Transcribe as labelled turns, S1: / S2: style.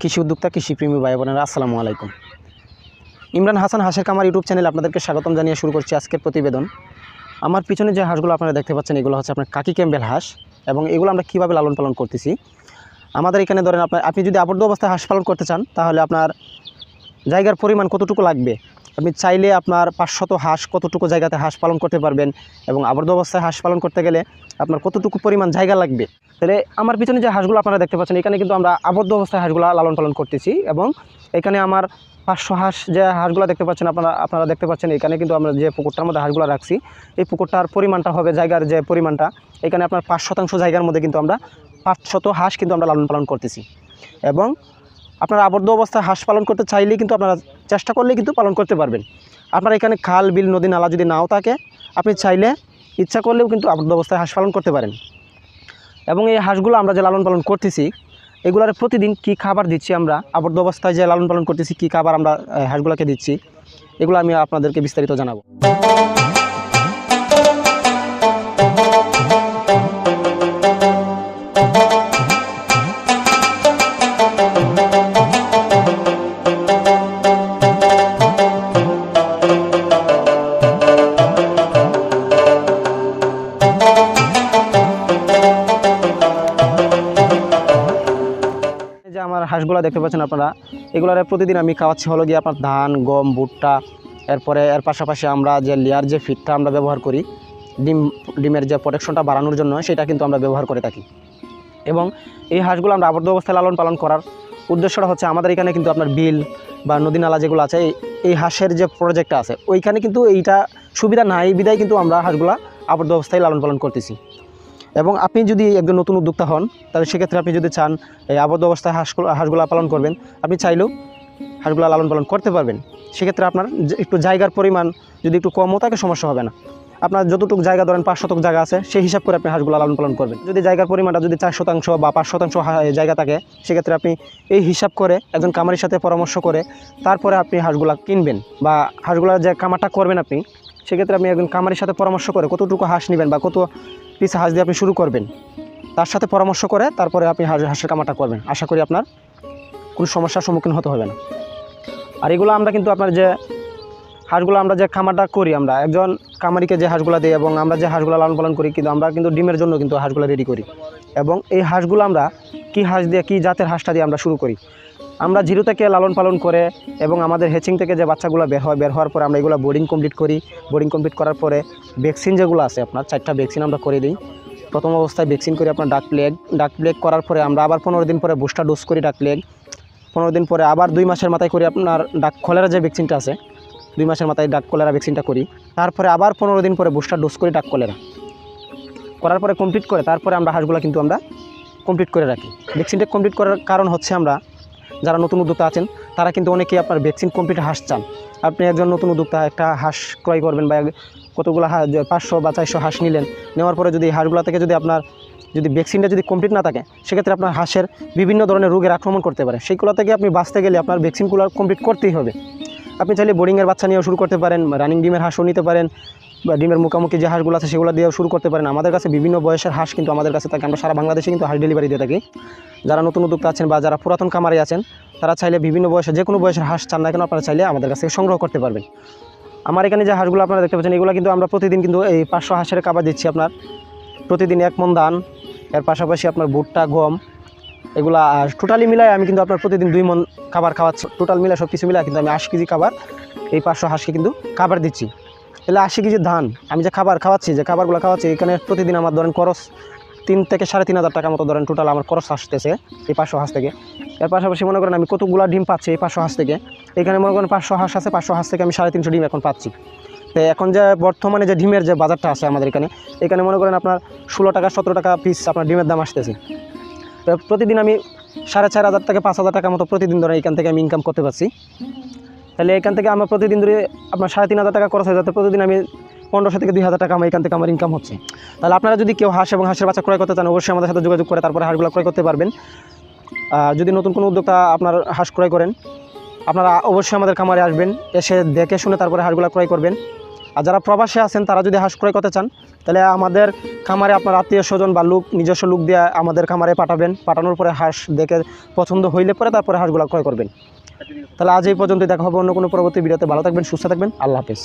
S1: কৃষি উদ্যোক্তা, কৃষিপ্রেমী ভাই বোনেরা আসসালামু আলাইকুম। ইমরান হাসান হাঁসের কামার ইউটিউব চ্যানেল আপনাদেরকে স্বাগতম জানিয়ে শুরু করছি আজকের প্রতিবেদন। আমার পিছনে যে হাঁসগুলো আপনারা দেখতে পাচ্ছেন, এগুলো হচ্ছে আপনার কাকি ক্যাম্বেল হাঁস এবং এগুলো আমরা কীভাবে লালন পালন করতেছি। আমাদের এখানে ধরেন আপনার, আপনি যদি আবদ্ধ অবস্থায় হাঁস পালন করতে চান, তাহলে আপনার জায়গার পরিমাণ কতটুকু লাগবে? আপনি চাইলে আপনার পাঁচশত হাঁস কতটুকু জায়গাতে হাঁস পালন করতে পারবেন এবং আবদ্ধ অবস্থায় হাঁস পালন করতে গেলে আপনার কতটুকু পরিমাণ জায়গা লাগবে? তাহলে আমার পিছনে যে হাঁসগুলো আপনারা দেখতে পাচ্ছেন, এখানে কিন্তু আমরা আবদ্ধ অবস্থায় হাঁসগুলো লালন পালন করতেছি এবং এখানে আমার পাঁচশো হাঁস যে হাঁসগুলো দেখতে পাচ্ছেন আপনারা আপনারা দেখতে পাচ্ছেন, এখানে কিন্তু আমরা যে পুকুরটার মধ্যে হাঁসগুলো রাখছি, এই পুকুরটার পরিমাণটা হবে, জায়গার যে পরিমাণটা, এখানে আপনার পাঁচ শতাংশ জায়গার মধ্যে কিন্তু আমরা পাঁচশত হাঁস কিন্তু আমরা লালন পালন করতেছি। এবং আপনারা আবদ্ধ অবস্থায় হাঁস পালন করতে চাইলেই কিন্তু আপনারা চেষ্টা করলেই কিন্তু পালন করতে পারবেন। আপনার এখানে খাল, বিল, নদী, নালা যদি নাও থাকে, আপনি চাইলে ইচ্ছা করলেও কিন্তু আবদ্ধ অবস্থায় হাঁস পালন করতে পারেন। এবং এই হাঁসগুলো আমরা যে লালন পালন করতেছি, এগুলার প্রতিদিন কি খাবার দিচ্ছি আমরা, আবদ্ধ অবস্থায় যে লালন পালন করতেছি, কি খাবার আমরা হাঁসগুলোকে দিচ্ছি, এগুলো আমি আপনাদেরকে বিস্তারিত জানাব। হাঁসগুলো দেখতে পাচ্ছেন আপনারা? এগুলার প্রতিদিন আমি খাওয়াচ্ছি হলো গিয়ে আপনার ধান, গম, ভুট্টা, এরপরে এর পাশাপাশি আমরা যে লেয়ার, যে ফিডটা আমরা ব্যবহার করি, ডিম, ডিমের যে প্রোটেকশনটা বাড়ানোর জন্য, সেটা কিন্তু আমরা ব্যবহার করে থাকি। এবং এই হাঁসগুলো আমরা আবদ্ধ অবস্থায় লালন পালন করার উদ্দেশ্যটা হচ্ছে আমাদের এখানে কিন্তু আপনার বিল বা নদী নালা যেগুলো আছে, এই হাঁসের যে প্রজেক্টটা আছে, ওইখানে কিন্তু এইটা সুবিধা নাই বিদায় কিন্তু আমরা হাঁসগুলা আবদ্ধ অবস্থায় লালন পালন করতেছি। এবং আপনি যদি একজন নতুন উদ্যোক্তা হন, তাহলে সেক্ষেত্রে আপনি যদি চান, এই আবদ্ধ অবস্থায় হাঁসগুলো, হাঁসগুলা পালন করবেন, আপনি চাইলেও হাঁসগুলা লালন পালন করতে পারবেন। সেক্ষেত্রে আপনার একটু জায়গার পরিমাণ যদি একটু কমও থাকে, সমস্যা হবে না। আপনার যতটুকু জায়গা ধরেন পাঁচ শতক জায়গা আছে, সেই হিসাব করে আপনি হাঁসগুলা লালন পালন করবেন। যদি জায়গার পরিমাণটা যদি চার শতাংশ বা পাঁচ শতাংশ জায়গা থাকে, সেক্ষেত্রে আপনি এই হিসাব করে একজন কামারির সাথে পরামর্শ করে তারপরে আপনি হাঁসগুলা কিনবেন বা হাঁসগুলার যে কামারটা করবেন আপনি সেক্ষেত্রে আপনি একজন কামারির সাথে পরামর্শ করে কতটুকু হাঁস নেবেন বা কত পিস হাঁস দিয়ে আপনি শুরু করবেন, তার সাথে পরামর্শ করে তারপরে আপনি হাঁস, হাঁসের কামারটা করবেন। আশা করি আপনার কোনো সমস্যার সম্মুখীন হতে হবে না। আর এগুলো আমরা কিন্তু আপনার যে হাঁসগুলো আমরা যে খামারটা করি, আমরা একজন কামারিকে যে হাঁসগুলো দিই এবং আমরা যে হাঁসগুলো লালন পালন করি, কিন্তু আমরা কিন্তু ডিমের জন্য কিন্তু হাঁসগুলো রেডি করি। এবং এই হাঁসগুলো আমরা কি হাঁস দিয়ে, কি জাতের হাঁসটা দিয়ে আমরা শুরু করি? আমরা জিরো থেকে লালন পালন করে এবং আমাদের হেচিং থেকে যে বাচ্চাগুলো বের হয়, বের হওয়ার পরে আমরা এগুলো বোর্ডিং কমপ্লিট করি। বোর্ডিং কমপ্লিট করার পরে ভ্যাকসিন যেগুলো আছে আপনার, চারটা ভ্যাকসিন আমরা করে দিই। প্রথম অবস্থায় ভ্যাকসিন করি আপনার ডাক প্লেগ ডাক প্লেগ করার পরে আমরা আবার পনেরো দিন পরে বুস্টার ডোজ করি ডাক প্লেগ পনেরো দিন পরে আবার দুই মাসের মাথায় করি আপনার ডাক কলেরা যে ভ্যাকসিনটা আছে, দুই মাসের মাথায় ডাক কলেরা ভ্যাকসিনটা করি। তারপরে আবার পনেরো দিন পরে বুস্টার ডোজ করি ডাক কলেরা করার পরে কমপ্লিট করে তারপরে আমরা হাঁসগুলো কিন্তু আমরা কমপ্লিট করে রাখি। ভ্যাকসিনটা কমপ্লিট করার কারণ হচ্ছে আমরা যারা নতুন উদ্যোক্তা আছেন, তারা কিন্তু অনেকেই আপনার ভ্যাকসিন কমপ্লিট হাঁস চান। আপনি একজন নতুন উদ্যোক্তা, একটা হাঁস ক্রয় করবেন বা কতগুলো হাঁস পাঁচশো বা চারশো হাঁস নিলেন, নেওয়ার পরে যদি হাঁসগুলো থেকে যদি আপনার, যদি ভ্যাকসিনটা যদি কমপ্লিট না থাকে, সেক্ষেত্রে আপনার হাঁসের বিভিন্ন ধরনের রোগের আক্রমণ করতে পারে। সেইগুলো থেকে আপনি বাঁচতে গেলে আপনার ভ্যাকসিনগুলো কমপ্লিট করতেই হবে। আপনি চাইলে বোর্ডিংয়ের বাচ্চা নিয়েও শুরু করতে পারেন রানিং ডিমের হাঁসও নিতে পারেন বা ডিমের মুখামুখি যে হাঁসগুলো আছে সেগুলো দিয়েও শুরু করতে পারেন। আমাদের কাছে বিভিন্ন বয়সের হাঁস কিন্তু আমাদের কাছে থাকে। আমরা সারা বাংলাদেশে কিন্তু হাঁস ডেলিভারি দিয়ে থাকি। যারা নতুন উদ্যোক্তা আছেন বা যারা পুরাতন কামারি আছেন, তারা চাইলে বিভিন্ন বয়সে যে কোনো বয়সের হাঁস চান না কেন আপনারা চাইলে আমাদের কাছ সংগ্রহ করতে পারবেন। আমার এখানে যে হাঁসগুলো আপনারা দেখতে পাচ্ছেন, এগুলো কিন্তু আমরা প্রতিদিন কিন্তু এই পাঁচশো হাঁসের খাবার দিচ্ছি আপনার। প্রতিদিন এক মন ধান, এর পাশাপাশি আপনার ভুট্টা, গম, এগুলা টোটালি মিলায় আমি কিন্তু আপনার প্রতিদিন দুই মন খাবার খাওয়াচ্ছি। টোটাল মিলায় সব কিছু মিলায় কিন্তু আমি আশি কেজি খাবার এই পাঁচশো হাঁসকে কিন্তু খাবার দিচ্ছি। তাহলে আশি কেজি ধান, আমি যে খাবার খাওয়াচ্ছি, যে খাবারগুলো খাওয়াচ্ছি, এখানে প্রতিদিন আমার ধরেন খরচ তিন থেকে সাড়ে তিন হাজার টাকা মতো ধরেন টোটাল আমার খরচ আসতেছে এই পাঁচশো হাঁস থেকে। এর পাশাপাশি মনে করেন আমি কতগুলো ডিম পাচ্ছি এই পাঁচশো হাঁস থেকে। এখানে মনে করেন পাঁচশো হাঁস আছে, পাঁচশো হাঁস থেকে আমি সাড়ে তিনশো ডিম এখন পাচ্ছি। তো এখন যে বর্তমানে যে ডিমের যে বাজারটা আছে আমাদের এখানে এখানে মনে করেন আপনার ষোলো টাকা, সতেরো টাকা পিস আপনার ডিমের দাম আসতেছে। তো প্রতিদিন আমি সাড়ে চার হাজার থেকে পাঁচ হাজার টাকা মতো প্রতিদিন ধরে এখান থেকে আমি ইনকাম করতে পারছি। তাহলে এখান থেকে আমার প্রতিদিন ধরে আপনার সাড়ে তিন হাজার টাকা খরচ হয়, যাতে প্রতিদিন আমি পনেরোশো থেকে দুই হাজার টাকা আমার এখান থেকে আমার ইনকাম হচ্ছে। তাহলে আপনারা যদি কেউ হাঁস এবং হাঁসের বাচ্চা ক্রয় করতে চান, অবশ্যই আমাদের সাথে যোগাযোগ করে তারপরে হাঁসগুলো ক্রয় করতে পারবেন। যদি নতুন কোনো উদ্যোক্তা আপনার হাঁস ক্রয় করেন, আপনারা অবশ্যই আমাদের খামারে আসবেন, এসে দেখে শুনে তারপরে হাঁসগুলো ক্রয় করবেন। আর যারা প্রবাসে আছেন, তারা যদি হাঁস ক্রয় করতে চান, তাহলে আমাদের খামারে আপনার আত্মীয় স্বজন বা লোক, নিজস্ব লোক দিয়ে আমাদের খামারে পাঠাবেন। পাঠানোর পরে হাঁস দেখে পছন্দ হইলে পরে তারপরে হাঁসগুলো ক্রয় করবেন। তাহলে আজ এই পর্যন্ত দেখা হবে অন্য কোনো পরবর্তী ভিডিওতে। ভালো থাকবেন, সুস্থ থাকবেন, আল্লাহ হাফেজ।